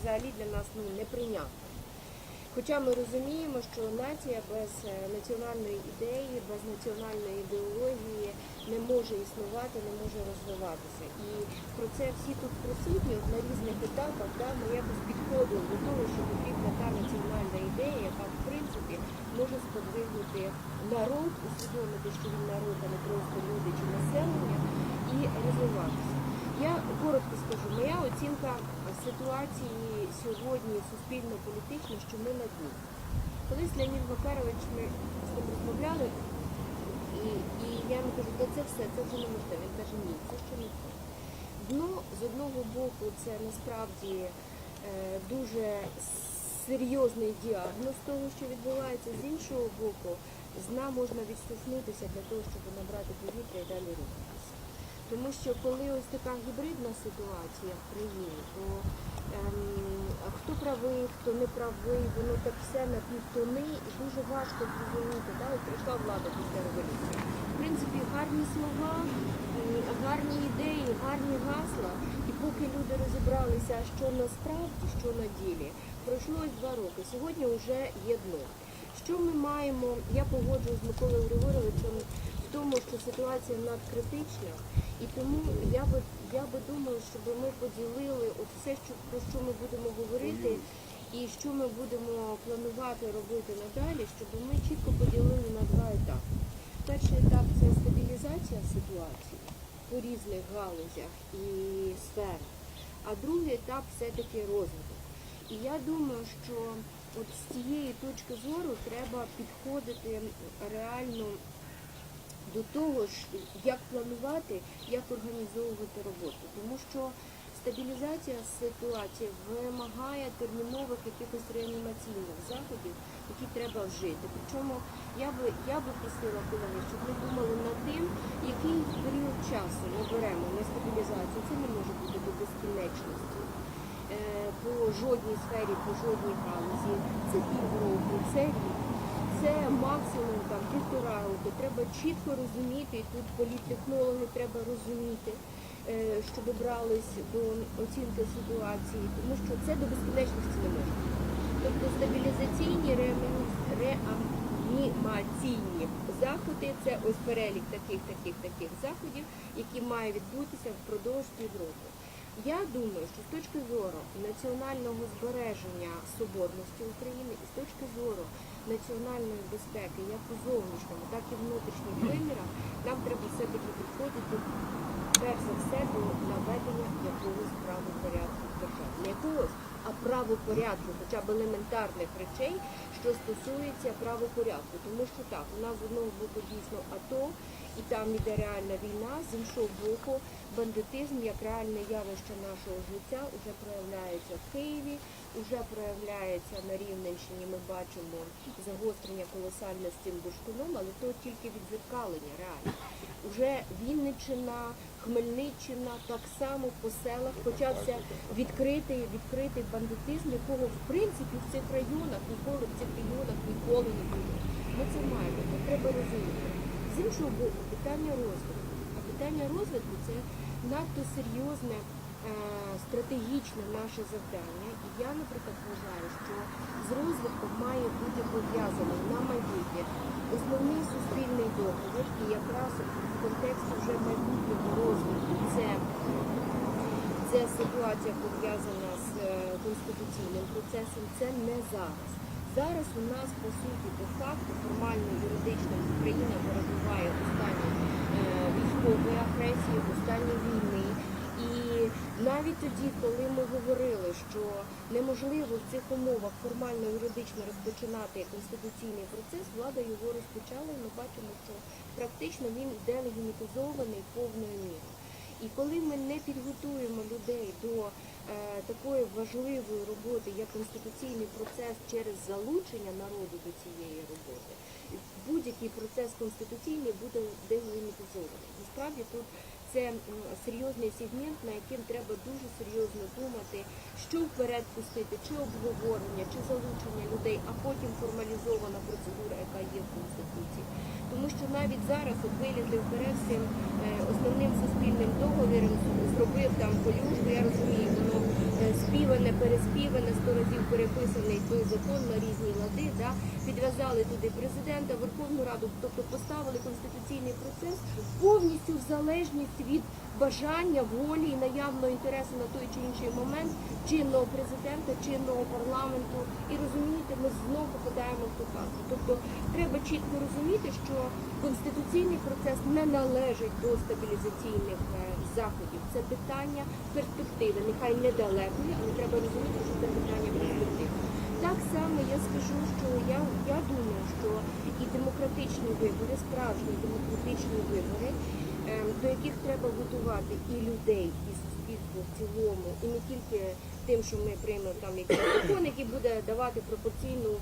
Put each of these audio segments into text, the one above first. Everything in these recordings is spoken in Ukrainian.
взагалі для нас ну, неприйнятно. Хоча ми розуміємо, що нація без е, національної ідеї, без національної ідеології не може існувати, не може розвиватися. І про це всі тут присутні на різних етапах. Да, ми якось підходили до того, що потрібна та національна ідея, яка в принципі може сподвигнути народ, усвідомити, що він народ, а не просто люди чи населення, і розвиватися. Я коротко скажу, моя оцінка ситуації сьогодні суспільно-політично, що ми на дні. Колись Леонід Макарович ми з ним розмовляли, і, і я йому кажу, та це все, це вже неможливо. Він каже, ні, це ще не все. Дно з одного боку це насправді е, дуже серйозний діагноз того, що відбувається, з іншого боку, з дна можна відштовхнутися для того, щоб набрати повітря і далі рухатися. Тому що коли ось така гібридна ситуація в країні, то ем, хто правий, хто не правий, воно так все на півтони і дуже важко зрозуміти. Да? Прийшла влада після революції. В принципі, гарні слова, гарні ідеї, гарні гасла. І поки люди розібралися, що насправді, що на ділі, пройшло ось два роки. Сьогодні вже є дно. Що ми маємо? Я погоджуюсь з Миколою Григоровичем тому, що ситуація надкритична, і тому я би я би думала, щоб ми поділили от все, що про що ми будемо говорити, і що ми будемо планувати робити надалі, щоб ми чітко поділили на два етапи. Перший етап це стабілізація ситуації по різних галузях і сферах, а другий етап все-таки розвиток. І я думаю, що от з цієї точки зору треба підходити реально до того, як планувати, як організовувати роботу. Тому що стабілізація ситуації вимагає термінових якихось реанімаційних заходів, які треба вжити. Причому я би я би просила колеги, щоб ми думали над тим, який період часу ми беремо на стабілізацію. Це не може бути до безкінечності. Е, По жодній сфері, по жодній галузі. Це півроку, це рік це максимум там півтора року. Треба чітко розуміти, і тут політтехнологи треба розуміти, е, щоб брались до оцінки ситуації, тому що це до безкінечності не може. Тобто стабілізаційні реанімаційні заходи це ось перелік таких, таких, таких заходів, які мають відбутися впродовж півроку. Я думаю, що з точки зору національного збереження соборності України і з точки зору національної безпеки, як у зовнішньому, так і внутрішніх вимірах, нам треба все-таки підходити перш за все до наведення якогось правопорядку в державі. Не якогось, а правопорядку, хоча б елементарних речей, що стосується правопорядку. Тому що так, у нас з одного боку дійсно АТО, і там іде реальна війна, з іншого боку, бандитизм як реальне явище нашого життя вже проявляється в Києві, вже проявляється на Рівненщині. Ми бачимо загострення колосальне з цим бурштином, але то тільки відзеркалення реально. Уже Вінниччина, Хмельниччина так само по селах почався відкритий, відкритий бандитизм, якого в принципі в цих районах ніколи в цих районах ніколи не було. Ми це маємо, це треба розуміти. З іншого боку, питання розвитку. А питання розвитку це надто серйозне е, стратегічне наше завдання. І я, наприклад, вважаю, що з розвитком має бути пов'язаний на майбутнє основний суспільний договір, і якраз в контексті вже майбутнього розвитку це, це ситуація пов'язана з е, конституційним процесом, це не зараз. Зараз у нас по суті по факту формально юридично Україна перебуває у стані е, військової агресії, у стані війни. І навіть тоді, коли ми говорили, що неможливо в цих умовах формально юридично розпочинати конституційний процес, влада його розпочала, і ми бачимо, що практично він делегімітизований повною мірою. І коли ми не підготуємо людей до такої важливої роботи, як конституційний процес через залучення народу до цієї роботи, будь-який процес конституційний буде делімітизований. Насправді тут це серйозний сегмент, на яким треба дуже серйозно думати, що вперед пустити, чи обговорення, чи залучення людей, а потім формалізована процедура, яка є в конституції. Тому що навіть зараз от вилізли вперед цим е, основним суспільним договіром, зробив там колюшку, я розумію, be е, співане, переспіване, сто разів переписаний той закон на різні лади. Да? Підв'язали туди президента, Верховну Раду, тобто поставили конституційний процес повністю в залежність від бажання, волі і наявного інтересу на той чи інший момент чинного президента, чинного парламенту. І розумієте, ми знову попадаємо в ту казку. Тобто треба чітко розуміти, що конституційний процес не належить до стабілізаційних е, заходів. Це питання перспективи, нехай недалекої, але треба розуміти, що це питання перспективи. Так само я скажу, що я, я думаю, що і демократичні вибори, справжні демократичні вибори, ем, до яких треба готувати і людей, і в цілому, і не тільки тим, що ми приймемо там якийсь закон, який буде давати пропорційну е,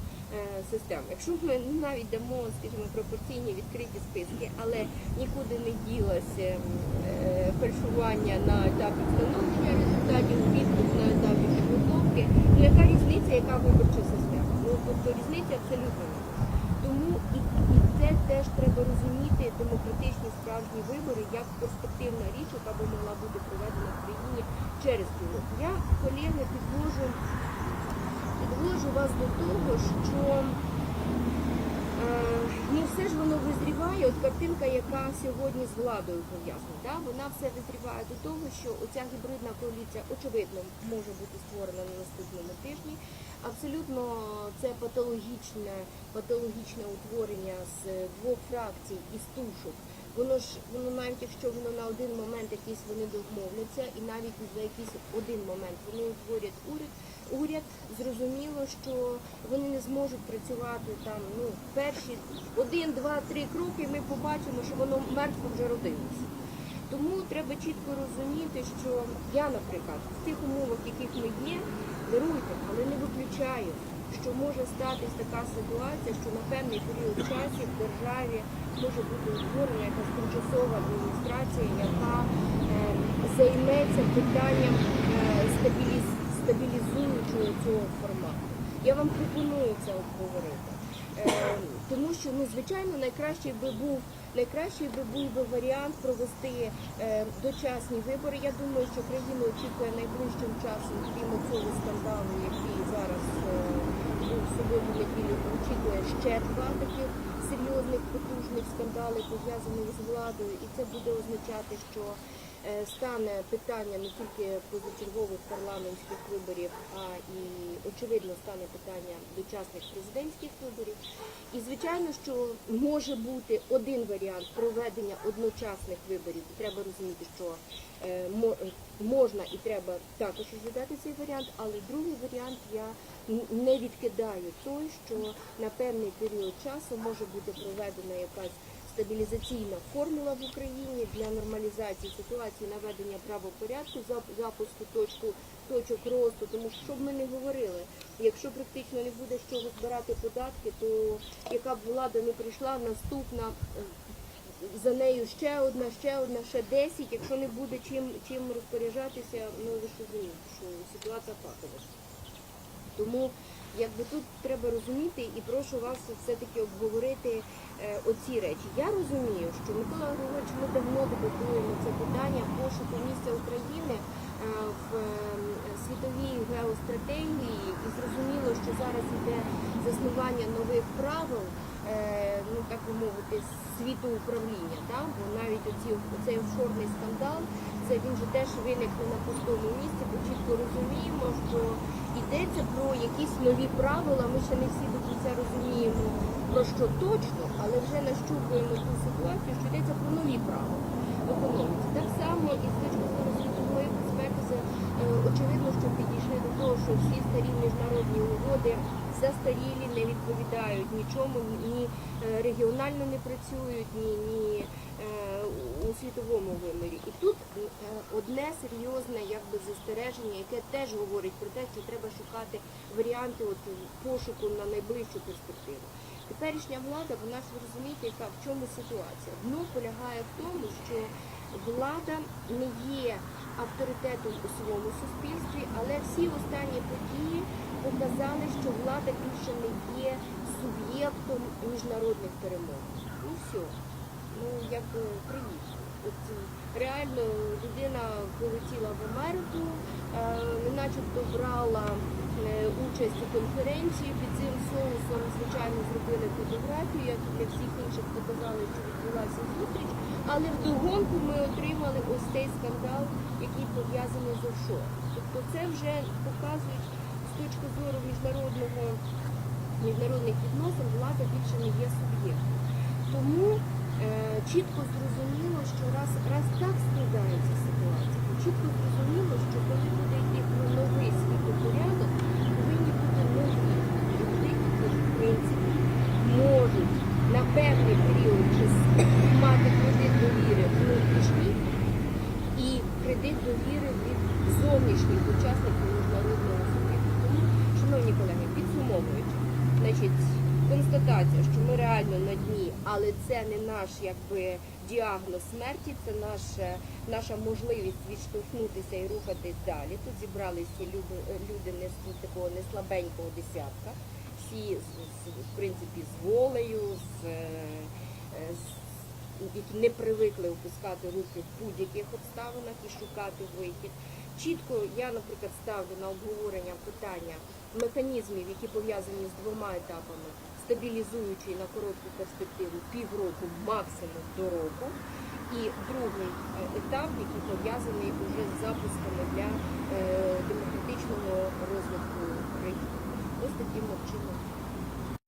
систему. Якщо ми навіть дамо, скажімо, пропорційні відкриті списки, але нікуди не ділося ем, е, фальшування на етапі встановлення результатів, підкуп на етапі підготовки, ну яка різниця, яка виборча система? Ну тобто різниця абсолютно немає. Тому і, теж треба розуміти демократичні справжні вибори як перспективна річ, яка би могла бути проведена в країні через півроку. Я, колеги, підвожу, підвожу вас до того, що не все ж воно визріває. От картинка, яка сьогодні з владою пов'язана, да? вона все визріває до того, що оця гібридна коаліція очевидно може бути створена на наступному тижні. Абсолютно це патологічне, патологічне утворення з двох фракцій і стушок. Воно ж воно навіть якщо воно на один момент якийсь вони домовляться, і навіть за якийсь один момент вони утворять уряд. Уряд зрозуміло, що вони не зможуть працювати там. Ну перші один, два, три кроки. Ми побачимо, що воно мертво вже родилося. Тому треба чітко розуміти, що я, наприклад, в тих умовах, яких ми є, даруйте, але не виключаю, що може статись така ситуація, що на певний період часу в державі може бути утворена якась тимчасова адміністрація, яка е, займеться питанням е, стабіліз- стабілізуючого цього формату. Я вам пропоную це обговорити. Е, тому що ну звичайно найкращий би був найкращий би був би варіант провести е, дочасні вибори. Я думаю, що країну очікує найближчим часом, крім цього скандалу, який зараз суботу неділю, очікує ще два таких серйозних потужних скандали пов'язаних з владою, і це буде означати, що стане питання не тільки позачергових парламентських виборів, а і очевидно стане питання дочасних президентських виборів. І звичайно, що може бути один варіант проведення одночасних виборів. Треба розуміти, що е, е, можна і треба також розглядати цей варіант, але другий варіант я не відкидаю той, що на певний період часу може бути проведена якась стабілізаційна формула в Україні для нормалізації ситуації, наведення правопорядку, зап- запуску точку точок росту. Тому що щоб ми не говорили, якщо практично не буде з чого збирати податки, то яка б влада не прийшла, наступна е, за нею ще одна, ще одна, ще десять. Якщо не буде чим чим розпоряджатися, ну ви ж що ситуація патова. Тому якби тут треба розуміти і прошу вас все-таки обговорити е, оці речі. Я розумію, що Микола Григорович, ми давно дебатуємо це питання пошуку місця України е, в е, світовій геостратегії, і зрозуміло, що зараз йде заснування нових правил, ну так би мовити, світу управління. Да? Бо навіть оці, оцей офшорний скандал, це він же теж виник на пустому місці, бо чітко розуміємо, про якісь нові правила. Ми ще не всі до кінця розуміємо про що точно, але вже нащупуємо ту ситуацію, що йдеться про нові правила в економіці. Так само і з точки зору світової безпеки, е, очевидно, що підійшли до того, що всі старі міжнародні угоди застарілі, не відповідають нічому, ні, е, регіонально не працюють, ні, ні е, у світовому вимірі. І тут е, одне серйозне якби застереження, яке теж говорить про те, що треба шукати варіанти от пошуку на найближчу перспективу. Теперішня влада, вона ж розумієте, яка в чому ситуація? Дно полягає в тому, що влада не є авторитетом у своєму суспільстві, але всі останні події показали, що влада більше не є суб'єктом міжнародних перемог. Ну все, ну як привіт. От реально людина полетіла в Америку, е, начебто брала е, участь у конференції під цим соусом. Звичайно, зробили фотографію, як і для всіх інших показали, що відбулася зустріч. Але вдогонку ми отримали ось цей скандал, який пов'язаний з офшор. Тобто це вже показують з точки зору міжнародного міжнародних відносин влада більше не є суб'єктом. Тому е, чітко зрозуміло, що раз, раз так складається ситуація, то чітко зрозуміло, що коли буде йти новий світопорядок, повинні бути нові люди, які в принципі можуть на певний період часу мати кредит довіри внутрішній і кредит довіри від зовнішніх учасників міжнародного суб'єкту. Тому, шановні колеги, підсумовуючи, значить, констатація, що ми реально на дні, але це не наш якби діагноз смерті, це наша, наша можливість відштовхнутися і рухатись далі. Тут зібралися люди, люди не з такого не слабенького десятка, всі в принципі з волею, з, е, з які не привикли опускати руки в будь-яких обставинах і шукати вихід. Чітко я, наприклад, ставлю на обговорення питання механізмів, які пов'язані з двома етапами, стабілізуючий на коротку перспективу півроку, максимум до року. І другий е, етап, який пов'язаний уже з запусками для е, демократичного розвитку країни. Ось таким чином